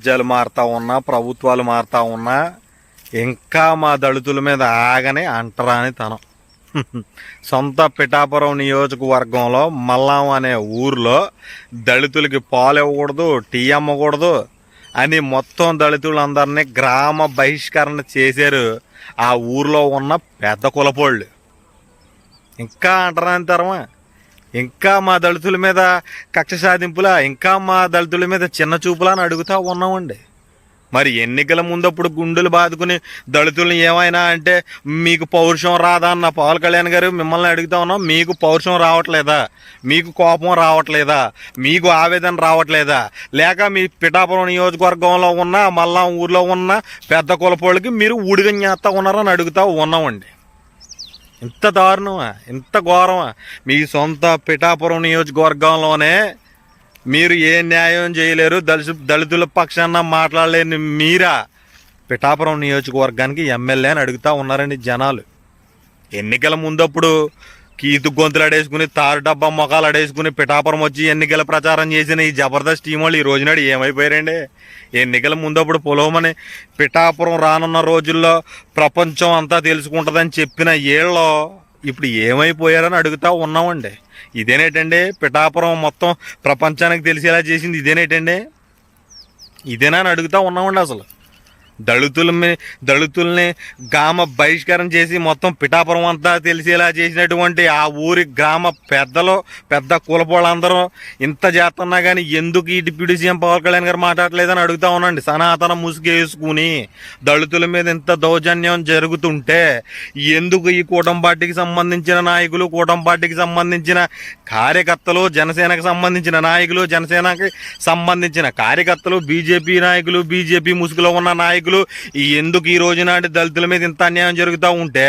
రాజ్యాలు మారుతా ఉన్నా ప్రభుత్వాలు మారుతా ఉన్నా ఇంకా మా దళితుల మీద ఆగని అంటరాని తనం. సొంత పిఠాపురం నియోజకవర్గంలో మల్లాం అనే ఊర్లో దళితులకి పాలు ఇవ్వకూడదు టీ అమ్మకూడదు అని మొత్తం దళితులందరినీ గ్రామ బహిష్కరణ చేశారు ఆ ఊర్లో ఉన్న పెద్ద కులపోళ్ళు. ఇంకా అంటరాని తరమా? ఇంకా మా దళితుల మీద కక్ష సాధింపులా ఇంకా మా దళితుల మీద చిన్న చూపులా అని అడుగుతూ ఉన్నామండి. మరి ఎన్నికల ముందప్పుడు గుండెలు బాదుకుని దళితుల్ని ఏమైనా అంటే మీకు పౌరుషం రాదా అన్న పవన్ కళ్యాణ్ గారు మిమ్మల్ని అడుగుతా ఉన్నాం మీకు పౌరుషం రావట్లేదా? మీకు కోపం రావట్లేదా? మీకు ఆవేదన రావట్లేదా? లేక మీ పిఠాపురం నియోజకవర్గంలో ఉన్న మల్లా ఊర్లో ఉన్న పెద్ద కులపోళ్ళకి మీరు ఊడిగం చేస్తూ ఉన్నారని అడుగుతా ఉన్నామండి. ఇంత దారుణమా? ఇంత ఘోరమా? మీ సొంత పిఠాపురం నియోజకవర్గంలోనే మీరు ఏ న్యాయం చేయలేరు దళిత దళితుల పక్షాన మాట్లాడలేని మీరా? పిఠాపురం నియోజకవర్గానికి ఎమ్మెల్యే అని అడుగుతా ఉన్నారండి జనాలు. ఎన్నికల ముందప్పుడు కీతు గొంతులాడేసుకుని తారు డబ్బా మొఖాలు అడేసుకుని పిఠాపురం వచ్చి ఎన్నికల ప్రచారం చేసిన ఈ జబర్దస్త్ టీం వాళ్ళు ఈ రోజునాడు ఏమైపోయారండి? ఎన్నికల ముందప్పుడు పొలవమని పిఠాపురం రానున్న రోజుల్లో ప్రపంచం అంతా తెలుసుకుంటుందని చెప్పిన ఏళ్ళు ఇప్పుడు ఏమైపోయారని అడుగుతా ఉన్నామండి. ఇదేనేటండి? పిఠాపురం మొత్తం ప్రపంచానికి తెలిసేలా చేసింది ఇదేనేటండి? ఇదేనా అని అడుగుతా ఉన్నామండి అసలు. దళితుల దళితుల్ని గ్రామ బహిష్కరణ చేసి మొత్తం పిఠాపురం అంతా తెలిసేలా చేసినటువంటి ఆ ఊరి గ్రామ పెద్దలు పెద్ద కులపోళ్ళందరూ ఇంత చేస్తున్నా కానీ ఎందుకు ఈ డిప్యూటీ సీఎం పవన్ కళ్యాణ్ గారు మాట్లాడలేదని అడుగుతా ఉన్నాండి సనాతన ముసుగేసుకుని దళితుల మీద ఇంత దౌర్జన్యం జరుగుతుంటే ఎందుకు ఈ కూటమి పార్టీకి సంబంధించిన నాయకులు కూటమి పార్టీకి సంబంధించిన కార్యకర్తలు జనసేనకు సంబంధించిన నాయకులు జనసేనకి సంబంధించిన కార్యకర్తలు బీజేపీ నాయకులు బీజేపీ ముసుగులో ఉన్న నాయకులు నాయకులు ఎందుకు ఈ రోజు నాటి దళితుల మీద ఇంత అన్యాయం జరుగుతూ ఉంటే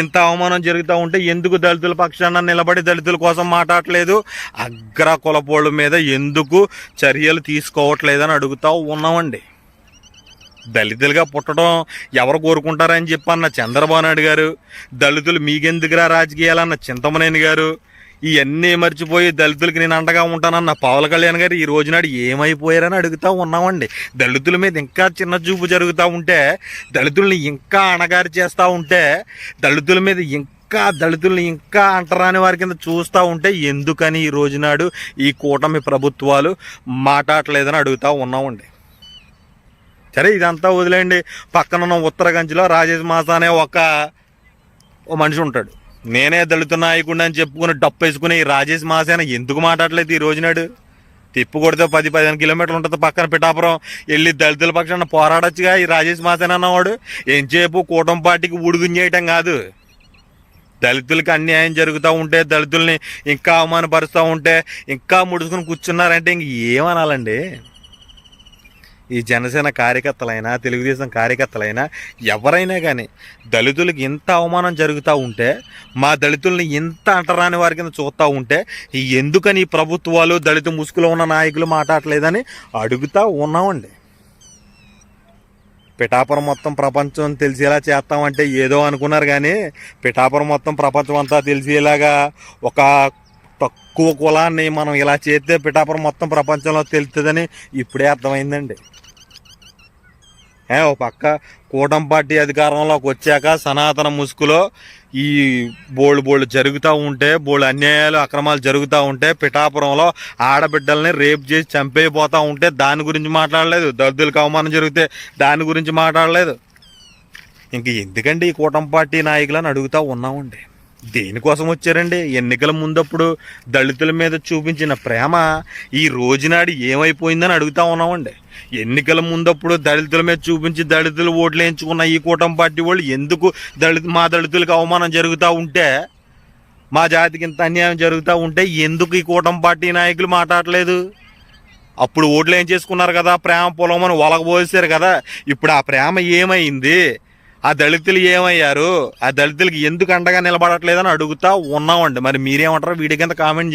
ఇంత అవమానం జరుగుతూ ఉంటే ఎందుకు దళితుల పక్షాన నిలబడి దళితుల కోసం మాట్లాడలేదు అగ్ర కులపోళ్ళ మీద ఎందుకు చర్యలు తీసుకోవట్లేదని అడుగుతా ఉన్నామండి. దళితులుగా పుట్టడం ఎవరు కోరుకుంటారని చెప్పి అన్న చంద్రబాబు నాయుడు గారు దళితులు మీకెందుకురా రాజకీయాలన్న చింతమనేని గారు ఇవన్నీ మర్చిపోయి దళితులకి నేను అండగా ఉంటానన్న పవన్ కళ్యాణ్ గారు ఈ రోజునాడు ఏమైపోయారని అడుగుతా ఉన్నామండి. దళితుల మీద ఇంకా చిన్న చూపు జరుగుతూ ఉంటే దళితుల్ని ఇంకా అణగారి చేస్తూ ఉంటే దళితుల మీద ఇంకా దళితుల్ని ఇంకా అంటరాని వారి కింద చూస్తూ ఉంటే ఎందుకని ఈ రోజునాడు ఈ కూటమి ప్రభుత్వాలు మాట్లాడలేదని అడుగుతూ ఉన్నామండి. సరే ఇదంతా వదిలేయండి. పక్కన ఉన్న ఉత్తరగంజిలో రాజేష్ మాసా అనే ఒక మనిషి ఉంటాడు. నేనే దళిత నాయకుడు అని చెప్పుకుని డప్పు వేసుకుని ఈ రాజేష్ మాసేన ఎందుకు మాట్లాడలేదు ఈ రోజునాడు తిప్పు కొడితే పది పదిహేను కిలోమీటర్లు ఉంటుంది పక్కన పిఠాపురం. వెళ్ళి దళితుల పక్షాన పోరాడొచ్చుగా ఈ రాజేష్ మాసేన అన్నవాడు. ఏం చేపు కూటమి పార్టీకి ఉడుగుంజేయటం కాదు. దళితులకి అన్యాయం జరుగుతూ ఉంటే దళితుల్ని ఇంకా అవమానపరుస్తూ ఉంటే ఇంకా ముడుచుకుని కూర్చున్నారంటే ఇంక ఏమనాలండి? ఈ జనసేన కార్యకర్తలైనా తెలుగుదేశం కార్యకర్తలైనా ఎవరైనా కానీ దళితులకి ఇంత అవమానం జరుగుతూ ఉంటే మా దళితుల్ని ఇంత అంటరాని వారి కింద చూస్తూ ఉంటే ఎందుకని ఈ ప్రభుత్వాలు దళిత ముసుగులో ఉన్న నాయకులు మాట్లాడలేదని అడుగుతూ ఉన్నామండి. పిఠాపురం మొత్తం ప్రపంచం తెలిసేలా చేస్తామంటే ఏదో అనుకున్నారు కానీ పిఠాపురం మొత్తం ప్రపంచం అంతా తెలిసేలాగా ఒక తక్కువ కులాన్ని మనం ఇలా చేస్తే పిఠాపురం మొత్తం ప్రపంచంలో తెలుస్తుందని ఇప్పుడే అర్థమైందండి. ఓ పక్క కూటమి పార్టీ అధికారంలోకి వచ్చాక సనాతన ముసుగులో ఈ బోళ్ళు బోళ్ళు జరుగుతూ ఉంటే బోళ్ళు అన్యాయాలు అక్రమాలు జరుగుతూ ఉంటే పిఠాపురంలో ఆడబిడ్డల్ని రేప్ చేసి చంపేయిపోతూ ఉంటే దాని గురించి మాట్లాడలేదు. దళితులకు అవమానం జరిగితే దాని గురించి మాట్లాడలేదు. ఇంక ఎందుకండి ఈ కూటమి పార్టీ నాయకులను అడుగుతూ ఉన్నామండి? దేనికోసం వచ్చారండి? ఎన్నికల ముందప్పుడు దళితుల మీద చూపించిన ప్రేమ ఈ రోజునాడు ఏమైపోయిందని అడుగుతా ఉన్నామండి. ఎన్నికల ముందప్పుడు దళితుల మీద చూపించి దళితులు ఓట్లు వేయించుకున్న ఈ కూటమి పార్టీ వాళ్ళు ఎందుకు దళిత మా దళితులకు అవమానం జరుగుతూ ఉంటే మా జాతికి ఇంత అన్యాయం జరుగుతూ ఉంటే ఎందుకు ఈ కూటమి పార్టీ నాయకులు మాట్లాడలేదు? అప్పుడు ఓట్లు ఏం చేసుకున్నారు కదా ప్రేమ పొలం అని ఒలగబోసారు కదా ఇప్పుడు ఆ ప్రేమ ఏమైంది? ఆ దళితులు ఏమయ్యారు? ఆ దళితులకి ఎందుకు అండగా నిలబడట్లేదని అడుగుతా ఉన్నామండి. మరి మీరేమంటారో వీడి కింద కామెంట్